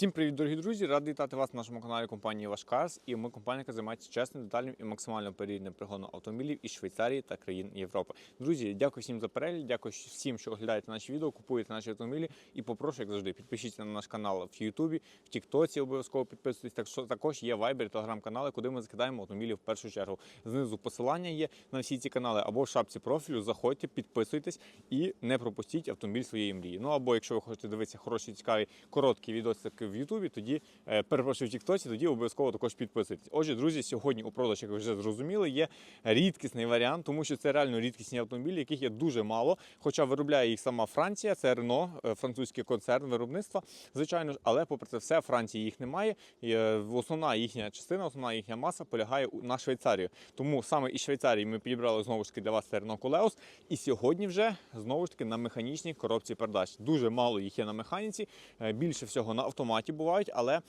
Всім привіт, дорогі друзі! Радий вітати вас на нашому каналі компанії Вашкарс. І ми компанія, яка займається чесним, детальним і максимально перевіреним пригоном автомобілів із Швейцарії та країн Європи. Друзі, дякую всім за перегляд, дякую всім, що оглядаєте наші відео, купуєте наші автомобілі. І попрошу, як завжди, підпишіться на наш канал в Ютубі, в Тіктоці обов'язково підписуйтесь. Так що також є Viber, телеграм-канали, куди ми закидаємо автомобілі в першу чергу. Знизу посилання є на всі ці канали або в шапці профілю. Заходьте, підписуйтесь і не пропустіть автомобіль своєї мрії. Ну або якщо ви хочете дивитися хороші, цікаві, короткі відосики в Ютубі, тоді е, перепрошую в Тіктоці, тоді обов'язково також підписуйтесь. Отже, друзі, сьогодні у продаж, як ви вже зрозуміли, є рідкісний варіант, тому що це реально рідкісні автомобілі, яких є дуже мало. Хоча виробляє їх сама Франція, це Рено, е, французький концерн виробництва, звичайно ж, але попри це все, Франції їх немає. Е, основна їхня частина, основна їхня маса полягає на Швейцарію. Тому саме із Швейцарії ми підібрали знову ж таки для вас це Renault Koleos. І сьогодні вже знову ж таки на механічній коробці передач. Дуже мало їх є на механіці, більше всього на автоматі бувають, але.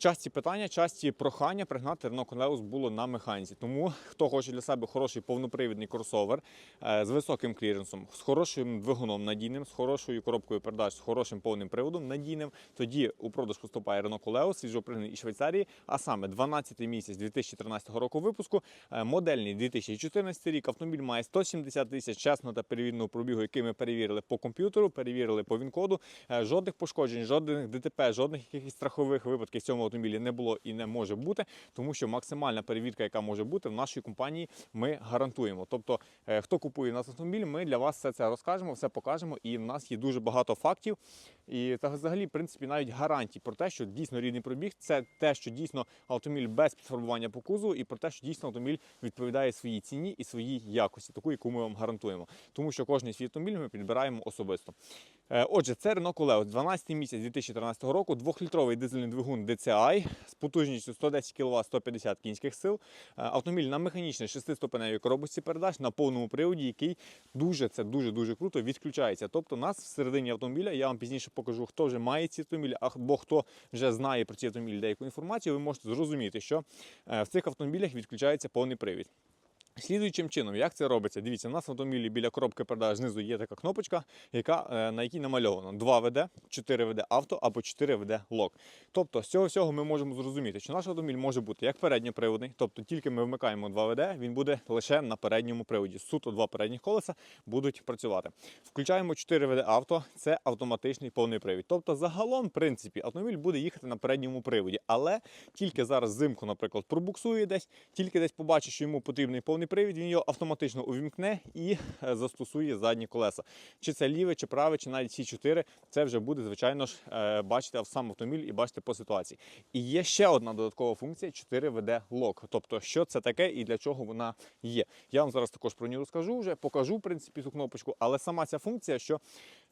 Часті питання, часті прохання пригнати Renault Koleos було на механіці. Тому хто хоче для себе хороший повнопривідний кросовер е, з високим кліренсом, з хорошим двигуном надійним, з хорошою коробкою передач, з хорошим повним приводом надійним, тоді у продаж поступає Renault Koleos, свіжопригнаний із Швейцарії, а саме 12 місяць 2013 року випуску, е, модельний 2014 рік. Автомобіль має 170 тисяч чесного та перевіреного пробігу, який ми перевірили по комп'ютеру, перевірили по ВІН-коду. Е, Жодних пошкоджень, жодних ДТП, жодних якихось страхових випадків цьому автомобілі не було і не може бути, тому що максимальна перевірка, яка може бути в нашій компанії, ми гарантуємо. Тобто, е, хто купує нас автомобіль, ми для вас все це розкажемо, все покажемо. І в нас є дуже багато фактів. І та взагалі, в принципі, навіть гарантій про те, що дійсно рідний пробіг, це те, що дійсно автомобіль без підфарбування по кузову, і про те, що дійсно автомобіль відповідає своїй ціні і своїй якості, таку, яку ми вам гарантуємо. Тому що кожний свій автомобіль ми підбираємо особисто. Е, Отже, це Renault Koleos, 12 місяць 2013 року, 2-літровий дизельний двигун DCI з потужністю 110 кВт 150 кінських сил. Е, Автомобіль на механічній шестиступеневій коробочці передач на повному приводі, який дуже це дуже дуже круто відключається. Тобто, нас всередині автомобіля, я вам пізніше покажу, хто вже має ці автомобілі, або хто вже знає про ці автомобілі деяку інформацію, ви можете зрозуміти, що е, в цих автомобілях відключається повний привід. Слідуючим чином, як це робиться? Дивіться, у нас в автомобілі біля коробки передач знизу є така кнопочка, яка, е, на якій намальовано 2 ВД, 4 ВД авто або 4 ВД лок. Тобто з цього всього ми можемо зрозуміти, що наш автомобіль може бути як передньоприводний, тобто тільки ми вмикаємо 2 ВД, він буде лише на передньому приводі. Суто два передніх колеса будуть працювати. Включаємо 4 ВД авто, це автоматичний повний привід. Тобто, загалом, в принципі, автомобіль буде їхати на передньому приводі, але тільки зараз зимку, наприклад, пробуксує десь, тільки десь побачить, що йому потрібний повний привід, він його автоматично увімкне і е, застосує задні колеса. Чи це ліве, чи праве, чи навіть всі чотири, це вже буде, звичайно ж, е, бачити сам автомобіль і бачити по ситуації. І є ще одна додаткова функція 4 ВД лок. Тобто, що це таке і для чого вона є. Я вам зараз також про нього розкажу вже, покажу в принципі цю кнопочку, але сама ця функція, що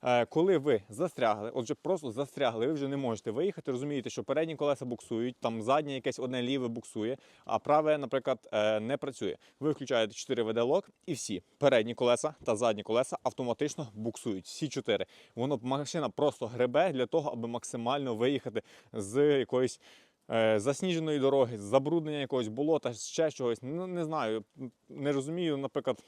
е, коли ви застрягли, отже, просто застрягли, ви вже не можете виїхати, розумієте, що передні колеса буксують, там заднє якесь одне ліве буксує, а праве, наприклад, не працює. Ви включаєте 4 ВД лок і всі передні колеса та задні колеса автоматично буксують. Всі чотири. Воно машина просто гребе для того, аби максимально виїхати з якоїсь. е, Засніженої дороги, забруднення якогось болота, ще чогось. Ну не знаю, не розумію, наприклад,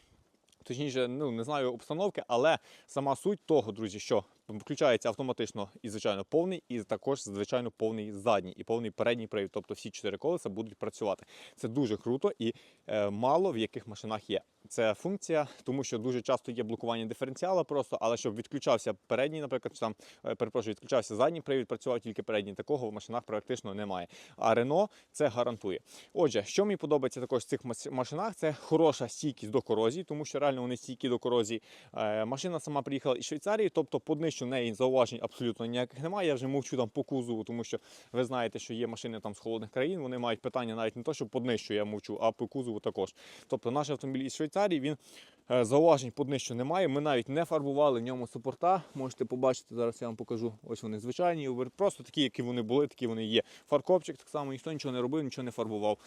точніше, ну не знаю обстановки, але сама суть того, друзі, що включається автоматично і звичайно повний, і також звичайно повний задній і повний передній привід. Тобто всі чотири колеса будуть працювати. Це дуже круто і е, мало в яких машинах є. Це функція, тому що дуже часто є блокування диференціала просто, але щоб відключався передній, наприклад, чи там е, перепрошую, відключався задній привід, працював тільки передній. Такого в машинах практично немає. А Renault це гарантує. Отже, що мені подобається також в цих машинах, це хороша стійкість до корозії, тому що реально вони стійкі до корозії. Е, Машина сама приїхала із Швейцарії, тобто по неї зауважень абсолютно ніяких немає. Я вже мовчу там по кузову, тому що ви знаєте, що є машини там з холодних країн. Вони мають питання навіть не то, що по днищу я мовчу, а по кузову також. Тобто наш автомобіль із Швейцарії він зауважень по днищу немає. Ми навіть не фарбували в ньому супорта. Можете побачити зараз. Я вам покажу. Ось вони звичайні, просто такі, які вони були, такі вони є. Фаркопчик так само ніхто нічого не робив, нічого не фарбував.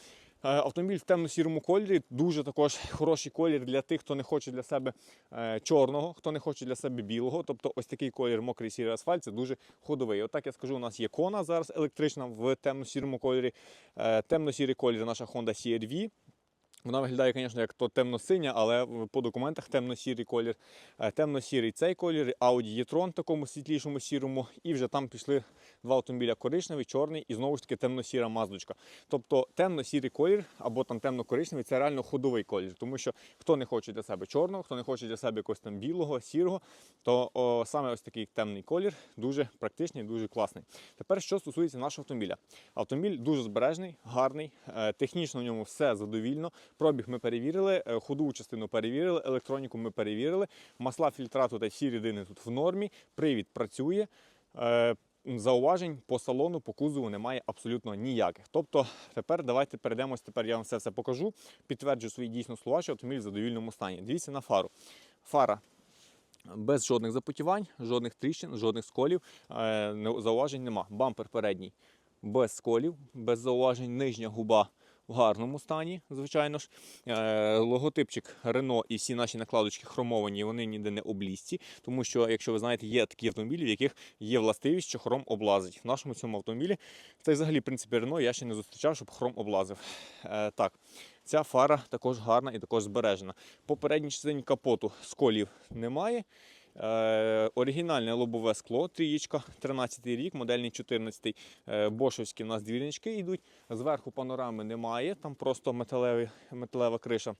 Е, Автомобіль в темно-сірому кольорі, дуже також хороший колір для тих, хто не хоче для себе е, чорного, хто не хоче для себе білого. Тобто ось такий колір мокрий сірий асфальт це дуже ходовий. Отак я скажу, у нас є кона зараз електрична в темно-сірому кольорі. Е, Темно-сірий колір наша Honda CR-V. Вона виглядає, звісно, як то темно-синя, але по документах темно-сірий колір. Е, Темно-сірий цей колір, Audi e-tron такому світлішому сірому, і вже там пішли два автомобіля коричневий, чорний і знову ж таки темно-сіра маздочка. Тобто темно-сірий колір або там темно-коричневий це реально ходовий колір. Тому що хто не хоче для себе чорного, хто не хоче для себе якогось там білого, сірого, то о, саме ось такий темний колір дуже практичний, дуже класний. Тепер що стосується нашого автомобіля. Автомобіль дуже збережний, гарний, е, технічно в ньому все задовільно. Пробіг ми перевірили, е, ходову частину перевірили, електроніку ми перевірили. Масла фільтрату та всі рідини тут в нормі. Привід працює. Е, Зауважень по салону, по кузову немає абсолютно ніяких. Тобто, тепер давайте перейдемось. Тепер я вам все це покажу. Підтверджу свої дійсно слова, що автомобіль в задовільному стані. Дивіться на фару. Фара без жодних запотівань, жодних тріщин, жодних сколів, е, зауважень нема. Бампер передній без сколів, без зауважень, нижня губа в гарному стані, звичайно ж. Е, Логотипчик Renault і всі наші накладочки хромовані, вони ніде не облізці, тому що, якщо ви знаєте, є такі автомобілі, в яких є властивість, що хром облазить. В нашому цьому автомобілі, та й взагалі, в принципі, Renault я ще не зустрічав, щоб хром облазив. Е, Так, ця фара також гарна і також збережена. По передній частині капоту сколів немає. Е, оригінальне лобове скло, трієчка, 13 рік, модельний 14 е, Бошовські у нас двірнички йдуть. Зверху панорами немає, там просто металевий, металева криша.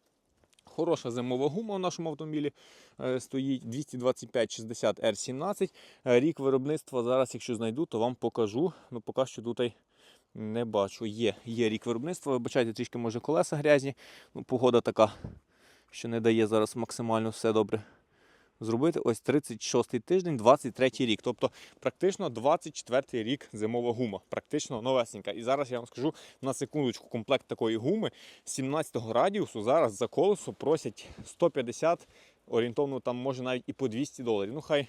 Хороша зимова гума в нашому автомобілі е, стоїть 225-60 R17. Е, Рік виробництва зараз, якщо знайду, то вам покажу. Ну, поки що тут не бачу. Є, є рік виробництва. Вибачайте, трішки може колеса грязні. Ну, погода така, що не дає зараз максимально все добре зробити. Ось 36 тиждень, 23 рік. Тобто практично 24 рік зимова гума. Практично новесенька. І зараз я вам скажу на секундочку комплект такої гуми 17-го радіусу. Зараз за колесо просять 150, орієнтовно там може навіть і по 200 доларів. Ну хай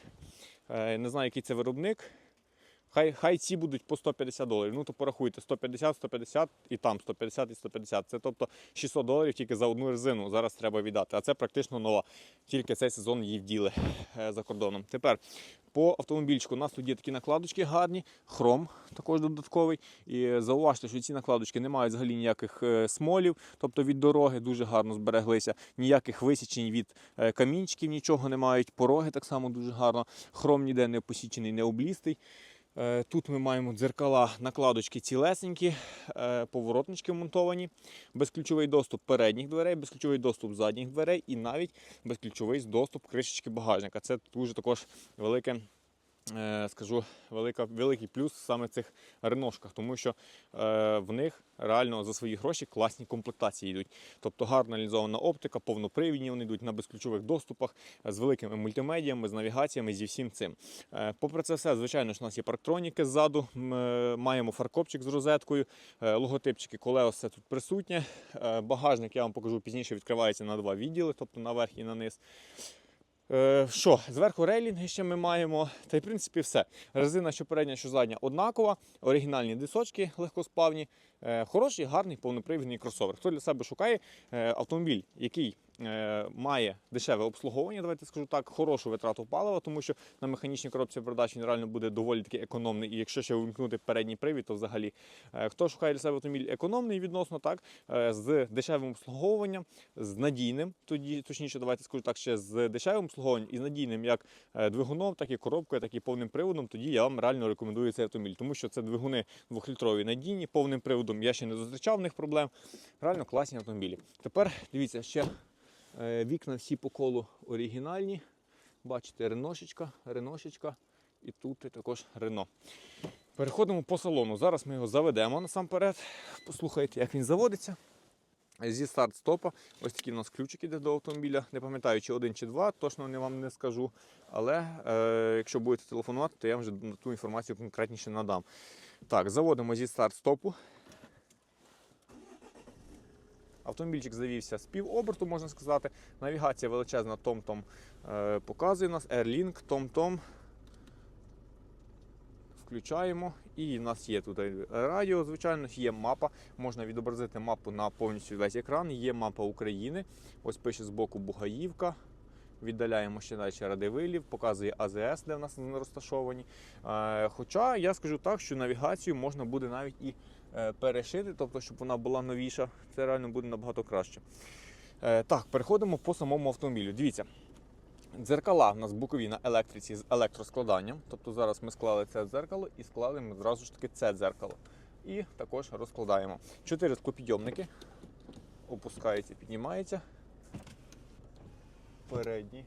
е, не знаю, який це виробник. Хай, хай ці будуть по 150 доларів. Ну то порахуйте, 150, 150 і там 150 і 150. Це тобто 600 доларів тільки за одну резину зараз треба віддати. А це практично нова. Тільки цей сезон її вділи е, за кордоном. Тепер по автомобільчику у нас тут є такі накладочки гарні, хром також додатковий. І зауважте, що ці накладочки не мають взагалі ніяких е, смолів, тобто від дороги дуже гарно збереглися, ніяких висічень від е, камінчиків нічого не мають. Пороги так само дуже гарно. Хром ніде не посічений, не облістий. Е, Тут ми маємо дзеркала, накладочки цілесенькі, е, поворотнички вмонтовані, безключовий доступ передніх дверей, безключовий доступ задніх дверей і навіть безключовий доступ кришечки багажника. Це дуже також велике. Е, Скажу велика, великий плюс саме цих реношках, тому що е, в них реально за свої гроші класні комплектації йдуть. Тобто гарно реалізована оптика, повнопривідні вони йдуть на безключових доступах з великими мультимедіями, з навігаціями, зі всім цим. Е, Попри це все, звичайно ж, у нас є парктроніки ззаду, м, е, маємо фаркопчик з розеткою, е, логотипчики Колео все тут присутнє. Е, Багажник я вам покажу пізніше, відкривається на два відділи, тобто наверх і на низ. Е, Що, зверху рейлінги ще ми маємо, та й в принципі все. Резина, що передня, що задня, однакова, оригінальні дисочки легкосплавні, е, хороший, гарний повнопривідний кросовер. Хто для себе шукає е, автомобіль, який має дешеве обслуговування, давайте скажу так, хорошу витрату палива, тому що на механічній коробці передач він реально буде доволі таки економний. І якщо ще увімкнути передній привід, то взагалі Е, хто шукає для себе автомобіль економний відносно, так е, з дешевим обслуговуванням, з надійним, тоді точніше, давайте скажу так, ще з дешевим обслуговуванням і з надійним як е, двигуном, так і коробкою, так і повним приводом. Тоді я вам реально рекомендую цей автомобіль, тому що це двигуни двохлітрові надійні, повним приводом. Я ще не зустрічав в них проблем. Реально класні автомобілі. Тепер дивіться ще е, вікна всі по колу оригінальні. Бачите, реношечка, реношечка, і тут також рено. Переходимо по салону. Зараз ми його заведемо насамперед. Послухайте, як він заводиться. Зі старт-стопа. Ось такі у нас ключики йде до автомобіля. Не пам'ятаю, чи один, чи два, точно не вам не скажу. Але е, якщо будете телефонувати, то я вам вже ту інформацію конкретніше надам. Так, заводимо зі старт-стопу. Автомобільчик завівся з півоберту, можна сказати. Навігація величезна Том-Том е, показує нас. Airlink, Том-Том. Включаємо. І в нас є тут радіо, звичайно, є мапа. Можна відобразити мапу на повністю весь екран. Є мапа України. Ось пише збоку Бугаївка. Віддаляємо ще далі Радивилів, показує АЗС, де в нас розташовані. Е, Хоча я скажу так, що навігацію можна буде навіть і перешити, тобто, щоб вона була новіша. Це реально буде набагато краще. Е, Так, переходимо по самому автомобілю. Дивіться, дзеркала в нас бокові на електриці з електроскладанням. Тобто зараз ми склали це дзеркало і склали ми зразу ж таки це дзеркало. І також розкладаємо. Чотири склопідйомники. Опускається, піднімається. Передні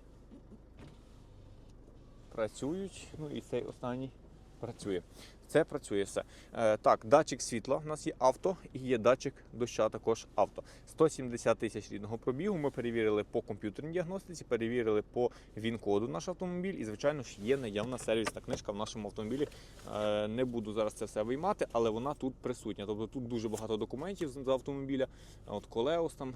працюють. Ну і цей останній працює. Це працює все. Е, так, датчик світла. У нас є авто і є датчик доща також авто. 170 тисяч рідного пробігу. Ми перевірили по комп'ютерній діагностиці, перевірили по ВІН-коду наш автомобіль. І, звичайно ж, є наявна сервісна книжка в нашому автомобілі. Е, не буду зараз це все виймати, але вона тут присутня. Тобто тут дуже багато документів з автомобіля. От Колеус там.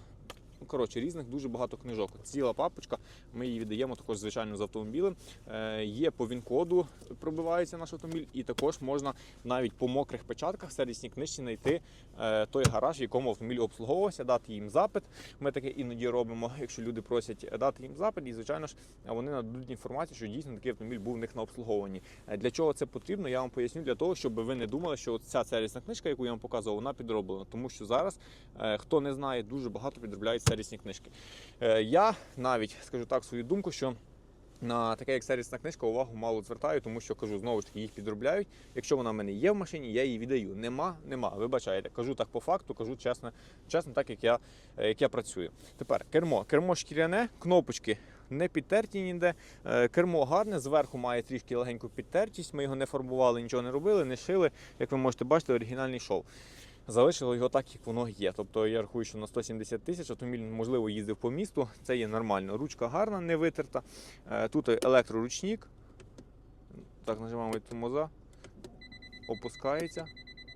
Ну, коротше, різних дуже багато книжок. Ціла папочка, ми її віддаємо також, звичайно, з автомобілем. Е, є по ВІН-коду, пробивається наш автомобіль, і також можна навіть по мокрих печатках сервісній книжці знайти е, той гараж, в якому автомобіль обслуговувався, дати їм запит. Ми таке іноді робимо, якщо люди просять е, дати їм запит, і звичайно ж вони нададуть інформацію, що дійсно такий автомобіль був в них на обслуговуванні. Е, Для чого це потрібно? Я вам поясню для того, щоб ви не думали, що ця сервісна книжка, яку я вам показував, вона підроблена. Тому що зараз, е, хто не знає, дуже багато сервісні книжки. Е, Я навіть скажу так свою думку, що. На таке як сервісна книжка увагу мало звертаю, тому що кажу, знову ж таки, їх підробляють. Якщо вона в мене є в машині, я її віддаю. Нема, нема. Вибачайте. Кажу так по факту, кажу чесно, чесно, так як я, е, як я працюю. Тепер кермо. Кермо шкіряне, кнопочки не підтерті ніде. Е, Кермо гарне, зверху має трішки легеньку підтертість. Ми його не фарбували, нічого не робили, не шили. Як ви можете бачити, оригінальний шов. Залишили його так, як воно є. Тобто я рахую, що на 170 тисяч автомобіль можливо їздив по місту. Це є нормально. Ручка гарна, не витерта. Е, Тут електроручник. Так, нажимаємо тормоза, опускається,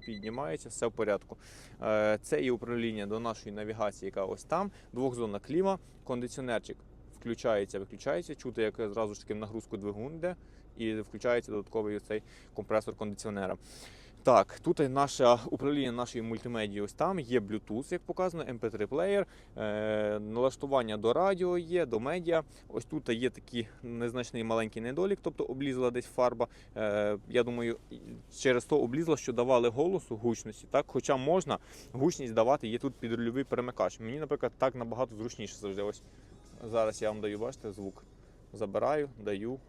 піднімається, все в порядку. Е, Це є управління до нашої навігації, яка ось там. Двохзонна кліма, кондиціонерчик включається, виключається. Чути, як зразу ж таки нагрузку двигун йде, і включається додатковий цей компресор кондиціонера. Так, тут наше управління нашої мультимедії ось там є Bluetooth, як показано, MP3 плеєр, е, налаштування до радіо є, до медіа. Ось тут є такий незначний маленький недолік, тобто облізла десь фарба. Е, я думаю, через то облізла, що давали голосу гучності. Так, хоча можна гучність давати, є тут підрульовий перемикач. Мені, наприклад, так набагато зручніше завжди. Ось зараз я вам даю, бачите, звук. Забираю, даю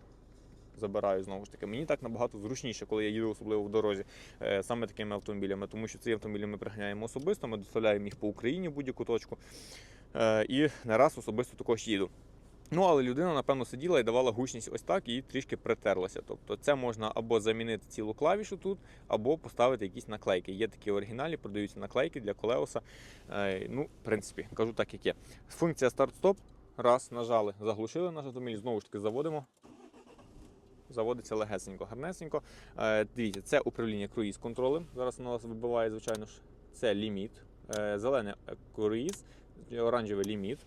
забираю знову ж таки. Мені так набагато зручніше, коли я їду особливо в дорозі е, саме такими автомобілями, тому що ці автомобілі ми приганяємо особисто, ми доставляємо їх по Україні в будь-яку точку. Е, І не раз особисто також їду. Ну, але людина, напевно, сиділа і давала гучність ось так і трішки притерлася. Тобто це можна або замінити цілу клавішу тут, або поставити якісь наклейки. Є такі оригіналі, продаються наклейки для колеуса. Е, Ну, в принципі, кажу так, як є. Функція старт-стоп. Раз, нажали, заглушили наш автомобіль, знову ж таки заводимо заводиться легесенько, гарнесенько. Е, дивіться, це управління круїз контролем. Зараз воно у вибиває, звичайно ж, це ліміт. Е, зелене круїз, оранжевий ліміт.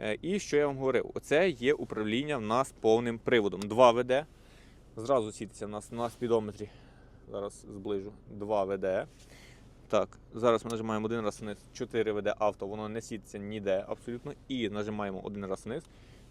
Е, і що я вам говорив? Оце є управління в нас повним приводом. 2 ВД. Зразу світиться в нас на спідометрі. Зараз зближу 2 ВД. Так, зараз ми нажимаємо один раз вниз, 4 веде авто, воно не світиться ніде абсолютно. І нажимаємо один раз вниз,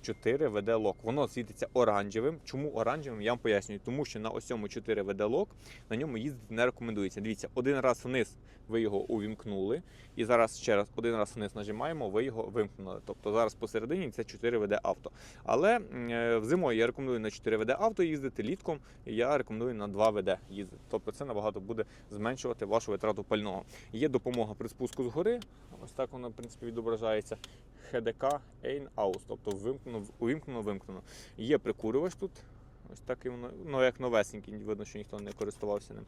4 веде лок. Воно світиться оранжевим. Чому оранжевим? Я вам пояснюю. Тому що на ось цьому 4 веде лок, на ньому їздити не рекомендується. Дивіться, один раз вниз ви його увімкнули, і зараз ще раз один раз вниз нажимаємо, ви його вимкнули. Тобто зараз посередині це 4 веде авто. Але е, зимою я рекомендую на 4 веде авто їздити, літком я рекомендую на 2 веде їздити. Тобто це набагато буде зменшувати вашу витрату пального. Є допомога при спуску з гори. Ось так воно в принципі відображається. ХДК Ain Aus, тобто вимкнено, увімкнено, вимкнено. Є прикурювач тут. Ось так і воно, ну як новесенький, видно, що ніхто не користувався ним.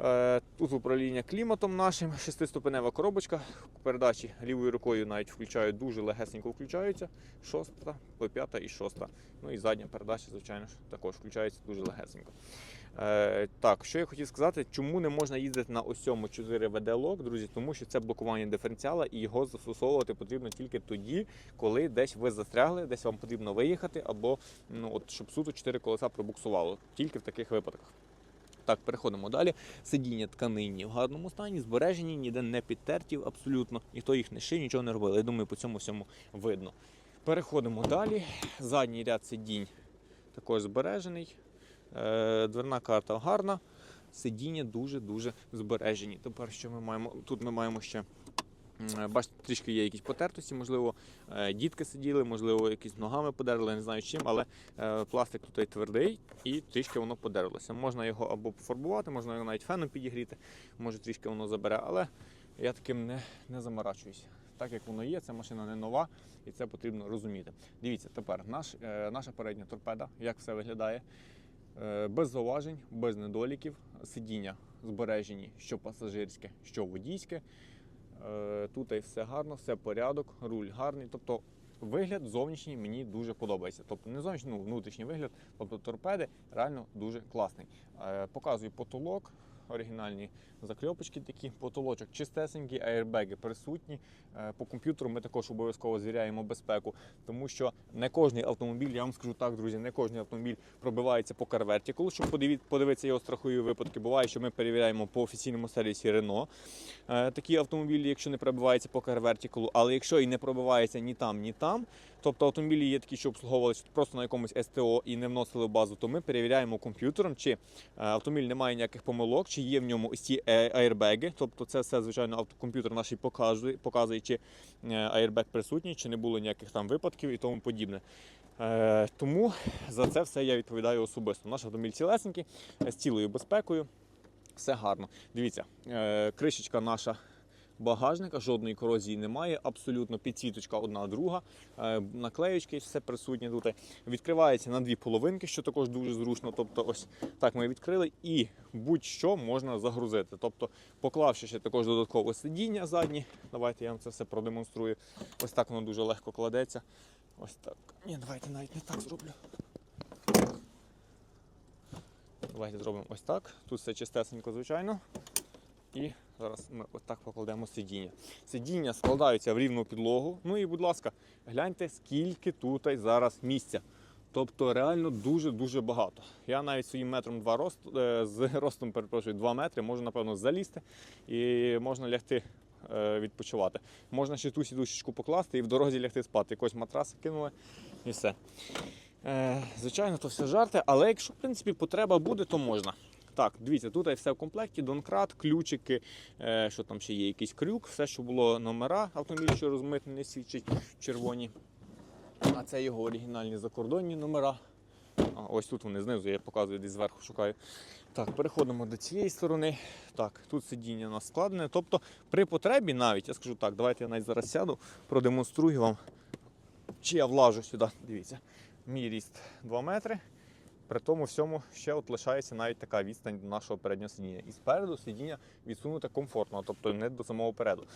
Е, Тут управління кліматом нашим, шестиступенева коробочка. Передачі лівою рукою навіть включаю, дуже легесенько включаються. Шоста, п'ята і шоста. Ну і задня передача, звичайно ж, також включається дуже легесенько. Е, так, що я хотів сказати, чому не можна їздити на ось цьому 4 VD лок, друзі, тому що це блокування диференціала і його застосовувати потрібно тільки тоді, коли десь ви застрягли, десь вам потрібно виїхати, або ну от щоб суто 4 колеса пробуксувало. Тільки в таких випадках. Так, переходимо далі. Сидіння тканинні в гарному стані, збережені, ніде не підтерті абсолютно. Ніхто їх не шив, нічого не робив. Я думаю, по цьому всьому видно. Переходимо далі. Задній ряд сидінь також збережений. Е, Дверна карта гарна. сидіння дуже-дуже збережені. Тепер що ми маємо? Тут ми маємо ще. Бачите, трішки є якісь потертості, можливо, е, дітки сиділи, можливо, якісь ногами подерли, не знаю чим, але е, пластик тут твердий і трішки воно подерлося. Можна його або пофарбувати, можна його навіть феном підігріти, може трішки воно забере, але я таким не, не заморачуюсь. Так як воно є, ця машина не нова, і це потрібно розуміти. Дивіться, тепер наш, е, наша передня торпеда, як все виглядає. Е, без зауважень, без недоліків, сидіння збережені, що пасажирське, що водійське. Е, Тут і все гарно, все порядок, руль гарний. Тобто вигляд зовнішній мені дуже подобається. Тобто не зовнішній, ну, внутрішній вигляд, тобто торпеди реально дуже класний. Е, Показую потолок, оригінальні закльопочки такі, потолочок чистесенький, аербеги присутні. Е, По комп'ютеру ми також обов'язково звіряємо безпеку, тому що не кожний автомобіль, я вам скажу так, друзі, не кожний автомобіль пробивається по карвертікулу, щоб подивитися його страхові випадки. Буває, що ми перевіряємо по офіційному сервісі Renault е, такі автомобілі, якщо не пробивається по карвертікулу, але якщо і не пробивається ні там, ні там, тобто автомобілі є такі, що обслуговувалися просто на якомусь СТО і не вносили в базу, то ми перевіряємо комп'ютером, чи е, автомобіль не має ніяких помилок, чи є в ньому ось ці е, аербеги. Тобто це все, звичайно, автокомп'ютер наш показує, показує, чи е, аербег присутній, чи не було ніяких там випадків і тому подібне. Тому за це все я відповідаю особисто. Наш автомобіль цілесенький, з цілою безпекою. Все гарно. Дивіться, кришечка наша багажника, жодної корозії немає, абсолютно підсвіточка одна друга, е, наклеючки, все присутнє тут. Відкривається на дві половинки, що також дуже зручно. Тобто, ось так ми відкрили і будь-що можна загрузити. Тобто, поклавши ще також додаткове сидіння заднє, давайте я вам це все продемонструю. Ось так воно дуже легко кладеться. Ось так. Ні, давайте навіть не так зроблю. Давайте зробимо ось так. Тут все чистесенько, звичайно. І зараз ми ось так покладемо сидіння. Сидіння складаються в рівну підлогу. Ну і, будь ласка, гляньте, скільки тут зараз місця. Тобто реально дуже-дуже багато. Я навіть своїм метром 2 рост, е, з ростом, перепрошую, 2 метри можу, напевно, залізти і можна лягти е, відпочивати. Можна ще ту сідушечку покласти і в дорозі лягти спати. Якось матрас кинули і все. Е, звичайно, то все жарти, але якщо в принципі потреба буде, то можна. Так, дивіться, тут все в комплекті, донкрат, ключики, е, що там ще є, якийсь крюк, все, що було номера, автомобіль, що розмитнений, свідчить червоні. А це його оригінальні закордонні номера. А, ось тут вони знизу, я показую, десь зверху шукаю. Так, переходимо до цієї сторони. Так, тут сидіння у нас складене. Тобто при потребі навіть, я скажу так, давайте я навіть зараз сяду, продемонструю вам, чи я влажу сюди. Дивіться, мій ріст 2 метри. При тому всьому ще от лишається навіть така відстань до нашого переднього сидіння. І спереду сидіння відсунуте комфортно, тобто не до самого переду.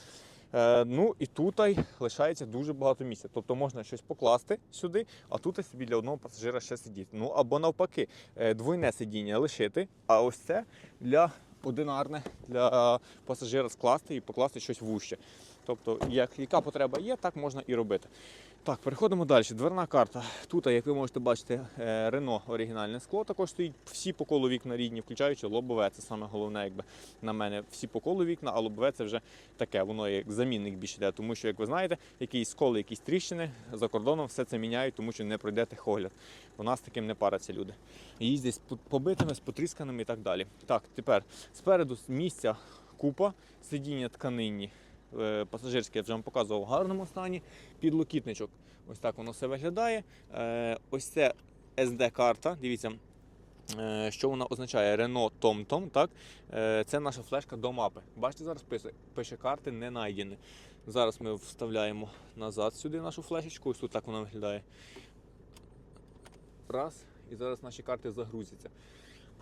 Е, ну і тут лишається дуже багато місця. Тобто можна щось покласти сюди, а тут собі для одного пасажира ще сидіти. Ну або навпаки, е, двойне сидіння лишити, а ось це для одинарне для пасажира скласти і покласти щось вуще. Тобто, як, яка потреба є, так можна і робити. Так, переходимо далі. Дверна карта. Тут, як ви можете бачити, е, Renault оригінальне скло також стоїть. Всі по колу вікна рідні, включаючи лобове. Це саме головне, якби на мене. Всі по колу вікна, а лобове це вже таке, воно як замінник більше йде. Тому що, як ви знаєте, якісь сколи, якісь тріщини за кордоном все це міняють, тому що не пройде техогляд. У нас таким не паряться люди. Їздять з побитими, з потрісканими і так далі. Так, тепер спереду місця купа, сидіння тканинні. Е, Пасажирське я вже вам показував в гарному стані. Підлокітничок. Ось так воно все виглядає. Е, Ось це SD-карта. Дивіться, е, що вона означає? Renault TomTom. Так? Це наша флешка до мапи. Бачите, зараз пише, пише карти не знайдені. Зараз ми вставляємо назад сюди нашу флешечку. Ось тут так вона виглядає. Раз. І зараз наші карти загрузяться.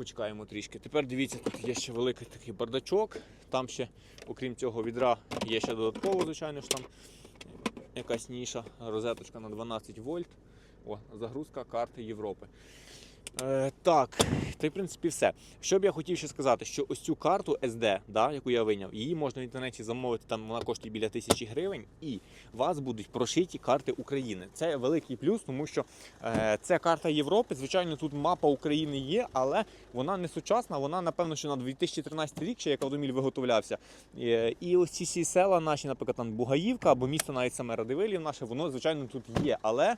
Почекаємо трішки. Тепер дивіться, тут є ще великий такий бардачок. Там ще, окрім цього відра, є ще додатково, звичайно ж там якась ніша, розеточка на 12 вольт. О, загрузка карти Європи. Е, так, та в принципі все. Що б я хотів ще сказати, що ось цю карту SD, да, яку я виняв, її можна в інтернеті замовити, там вона коштує біля тисячі гривень, і вас будуть прошиті карти України. Це великий плюс, тому що е, це карта Європи. Звичайно, тут мапа України є, але вона не сучасна. Вона, напевно, що на 2013 рік, ще як автомобіль виготовлявся. Е, і ось ці всі села наші, наприклад, там Бугаївка або місто навіть саме Радивилів наше, воно, звичайно, тут є. Але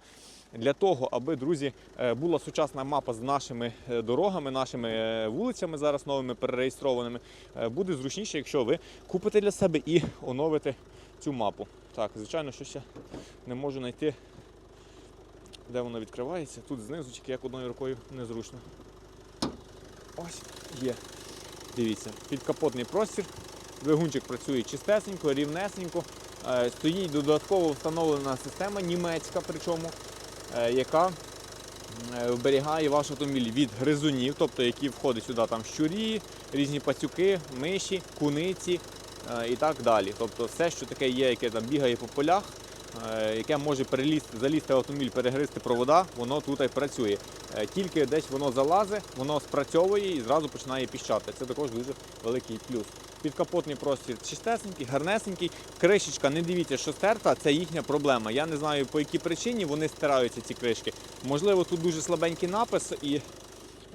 для того, аби друзі е, була сучасна мапа з нашими е, дорогами, нашими е, вулицями зараз новими перереєстрованими, буде зручніше, якщо ви купите для себе і оновите цю мапу. Так, звичайно, що ще не можу знайти, де воно відкривається. Тут знизу, тільки як одною рукою незручно. Ось є. Дивіться, підкапотний простір. Двигунчик працює чистесенько, рівнесенько. Стоїть додатково встановлена система німецька, причому, яка е, вберігає ваш автомобіль від гризунів, тобто які входять сюди там щурі, різні пацюки, миші, куниці е, і так далі. Тобто все, що таке є, яке там бігає по полях, е, яке може перелізти, залізти в автомобіль, перегризти провода, воно тут і працює. Е, Тільки десь воно залазить, воно спрацьовує і зразу починає піщати. Це також дуже великий плюс. Підкапотний простір чистесенький, гарнесенький. Кришечка, не дивіться, що стерта, це їхня проблема. Я не знаю по якій причині вони стираються ці кришки. Можливо, тут дуже слабенький напис і.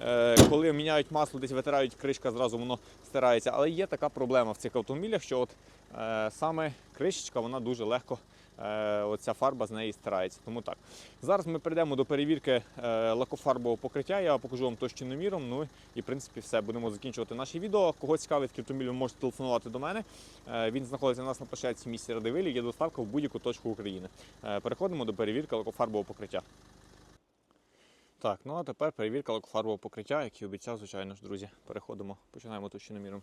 е, Коли міняють масло, десь витирають кришка, зразу воно стирається. Але є така проблема в цих автомобілях, що от е, саме кришечка вона дуже легко, оця фарба з неї стирається. Тому так. Зараз ми перейдемо до перевірки е, лакофарбового покриття. Я покажу вам товщиноміром. Ну і в принципі все. Будемо закінчувати наше відео. Кого цікавить такий можете телефонувати до мене. Е, Він знаходиться у нас на площадці в місті Радивилі. Є доставка в будь-яку точку України. Е, Переходимо до перевірки лакофарбового покриття. Так, ну а тепер перевірка лакофарбового покриття, як і обіцяв, звичайно ж, друзі. Переходимо, починаємо товщиноміром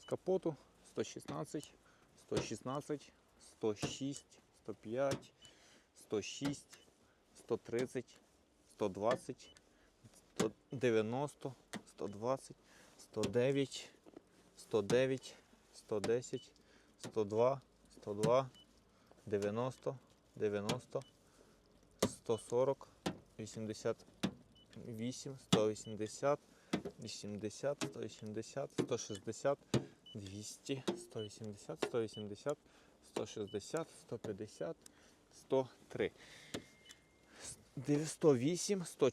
з капоту 116, 116, 106, 105, 106, 130, 120, 190, 120, 109, 109, 110, 102, 102, 90, 90, 140, 80, 8, 180, 80, 180, 160, 200, 180, 180, 160, 150, 103. 108, 104,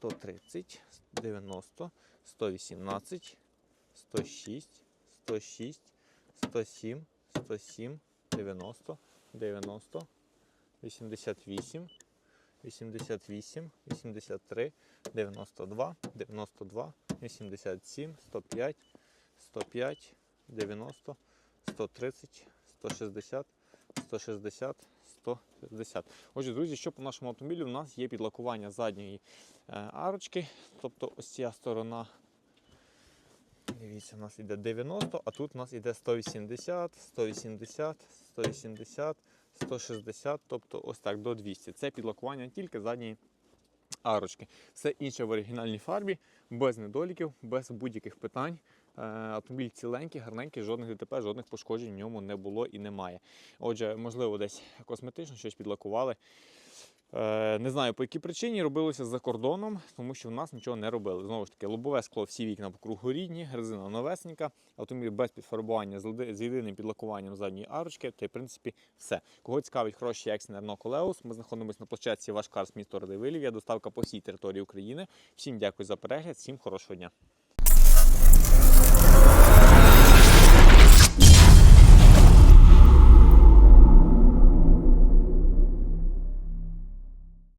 130, 90, 118, 106, 106, 107, 107, 90, 90, 88, 88, 83, 92, 92, 87, 105, 105, 90, 130, 160, 160, 160. Отже, друзі, що по нашому автомобілю? У нас є підлакування задньої е, арочки, тобто ось ця сторона. Дивіться, у нас іде 90, а тут у нас іде 180, 180, 180, 160, тобто ось так до 200. Це підлакування тільки задньої арочки. Все інше в оригінальній фарбі, без недоліків, без будь-яких питань. Е, Автомобіль ціленький, гарненький, жодних ДТП, жодних пошкоджень в ньому не було і немає. Отже, можливо, десь косметично щось підлакували. Е, Не знаю по якій причині робилося за кордоном, тому що в нас нічого не робили. Знову ж таки, лобове скло, всі вікна по кругу рідні, резина новесенька, автомобіль без підфарбування з єдиним підлакуванням задньої арочки. Та й в принципі все. Кого цікавить хороші якісний Renault Coleos, ми знаходимося на площадці Ваш Карс місто Радивилів. Є доставка по всій території України. Всім дякую за перегляд, всім хорошого дня.